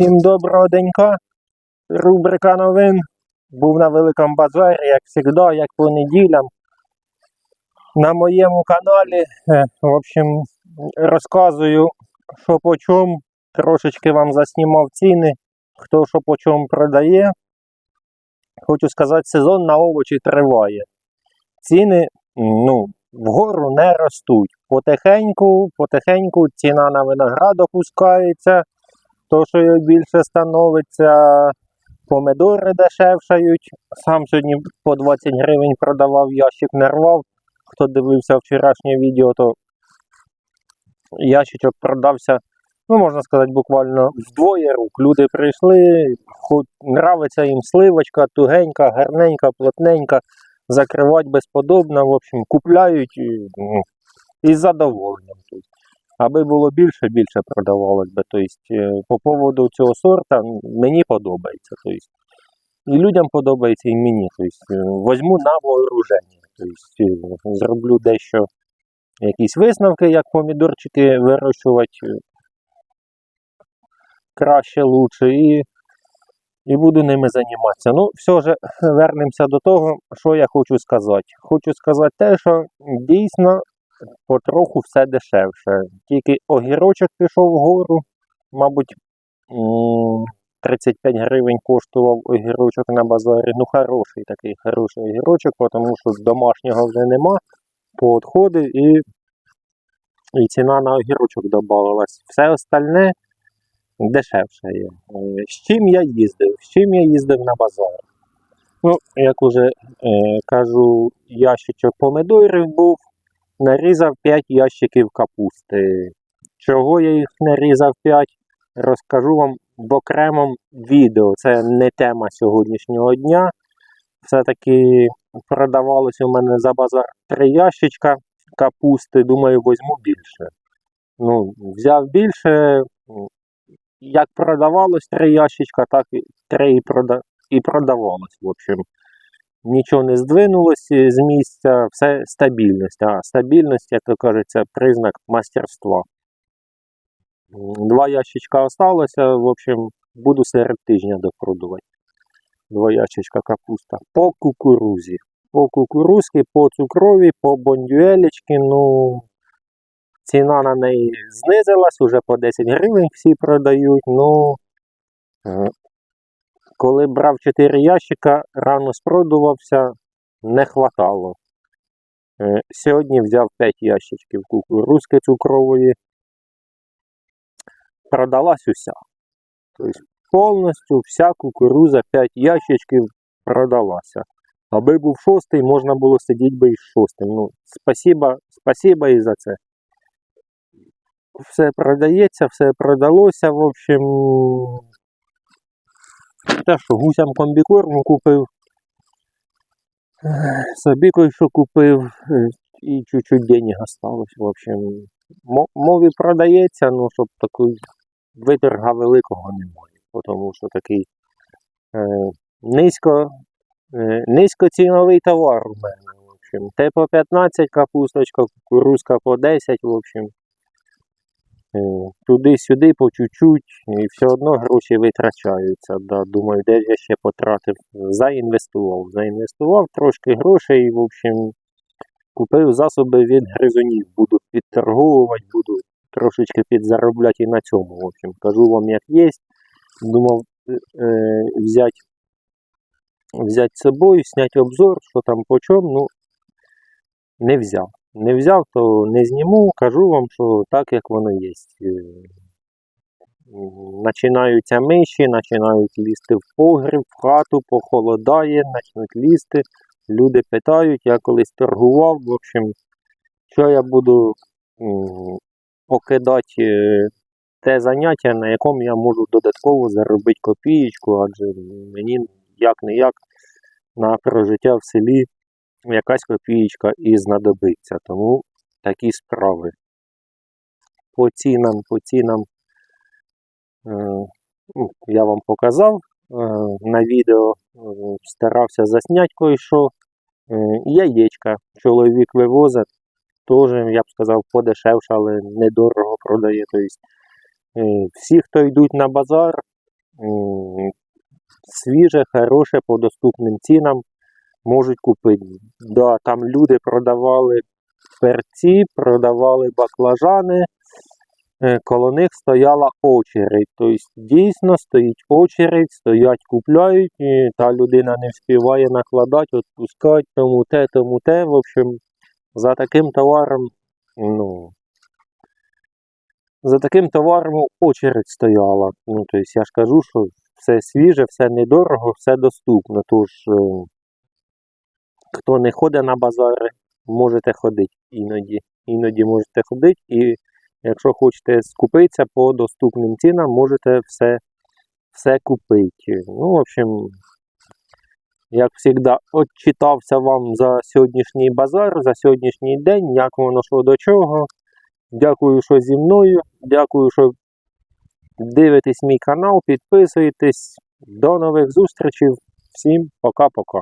Всім доброго денька. Рубрика новин. Був на великому базарі, як завжди, як по неділям. На моєму каналі. е, В общем, розказую, що по чому. Трошечки вам заснімав ціни, хто що по чому продає. Хочу сказати, сезон на овочі триває. Ціни ну, вгору не ростуть. Потихеньку, потихеньку ціна на виноград опускається. То, що більше становиться, помидори дешевшають. Сам сьогодні по 20 гривень продавав, ящик не рвав. Хто дивився вчорашнє відео, то ящичок продався, ну можна сказати, буквально вдвоє рук. Люди прийшли, нравиться їм сливочка, тугенька, гарненька, плотненька, закривати безподобно. В общем, купляють і, ну, із задоволенням. Тобто аби було більше, більше продавалось би. Тобто, е, по поводу цього сорта мені подобається. Тобто, і людям подобається, і мені. Тобто, е, возьму на вооруження. Тобто, е, зроблю дещо якісь висновки, як помідорчики вирощувати краще, лучше, і, і буду ними займатися. Ну, все ж вернемося до того, що я хочу сказати. Хочу сказати те, що дійсно потроху все дешевше. Тільки огірочок пішов вгору, мабуть, 35 гривень коштував огірочок на базарі. Ну, хороший такий хороший огірочок, тому що домашнього вже нема, поотходив і, і ціна на огірочок додавалась. Все остальне дешевше є. З чим я їздив? З чим я їздив на базар? Ну, як уже е, кажу, ящичок помидорів був, нарізав 5 ящиків капусти. Чого я їх нарізав 5, розкажу вам в окремому відео. Це не тема сьогоднішнього дня. Все-таки продавалось у мене за базар 3 ящичка капусти. Думаю, візьму більше. Ну, взяв більше. Як продавалось 3 ящичка, так і 3 і, прода... і продавалось. В общем нічого не здвинулося з місця, все стабільність. А стабільність, як то кажеться, признак мастерства. Два ящичка осталося, в общем, буду серед тижня допродувати. Два ящичка капуста. По кукурузі. По кукурузки, по цукрові, по бондюелечки, ну, ціна на неї знизилась, уже по 10 гривень всі продають. Ну, е, коли брав 4 ящика, рано спродувався, не хватало. Е, Сьогодні взяв 5 ящичків кукурузки цукрової. Продалась уся. Тобто повністю вся кукуруза 5 ящичків продалася. Аби був шостий, можна було сидіти би із шостим. Ну, спасіба, спасіба і за це. Все продається, все продалося. В общем, те, що гусям комбікорму купив, собі кое-що купив е, і чуть-чуть денег осталось. В общем, мо- мові продається, ну, щоб такий виторга великого немає. Тому що такий е, низько, е, низькоціновий товар у мене. В те по 15 капусточка, кукурузка по 10, в общем. Е, Туди-сюди по чуть-чуть, і все одно гроші витрачаються. Да. Думаю, де я ще потратив. Заінвестував. Заінвестував трошки грошей, в общем, купив засоби від гризунів. Буду підторговувати, буду трошечки підзаробляти і на цьому. В общем, кажу вам, як є. Думав е, е, взяти взяти з собою, зняти обзор, що там по чому, ну не взяв. Не взяв, то не зніму, кажу вам, що так, як воно є. Е, Починаються миші, починають лізти в погріб, в хату, похолодає, почнуть лізти. Люди питають, я колись торгував, в общем, що я буду покидати е, те заняття, на якому я можу додатково заробити копієчку, адже мені як не як на прожиття в селі якась копієчка і знадобиться. Тому такі справи. По цінам, по цінам е, ну, я вам показав е, на відео, е, старався засняти кое-що. Яєчка чоловік вивозить, теж, я б сказав, подешевше, але недорого продає. Тобто, всі, хто йдуть на базар, свіже, хороше, по доступним цінам можуть купити. Да, там люди продавали перці, продавали баклажани, е, коло них стояла очередь. Тобто дійсно стоїть очередь, стоять, купляють, і та людина не встигає накладати, відпускати, тому те, тому те. В общем, за таким товаром, ну. За таким товаром очередь стояла. Ну, тобто я ж кажу, що все свіже, все недорого, все доступно. Тож, е, хто не ходить на базари, можете ходити іноді. Іноді можете ходити, і якщо хочете скупитися по доступним цінам, можете все, все купити. Ну, в общем, як завжди, отчитався вам за сьогоднішній базар, за сьогоднішній день, як воно йшло до чого. Дякую, що зі мною. Дякую, що дивитесь мій канал, підписуєтесь. До нових зустрічей. Всім пока-пока.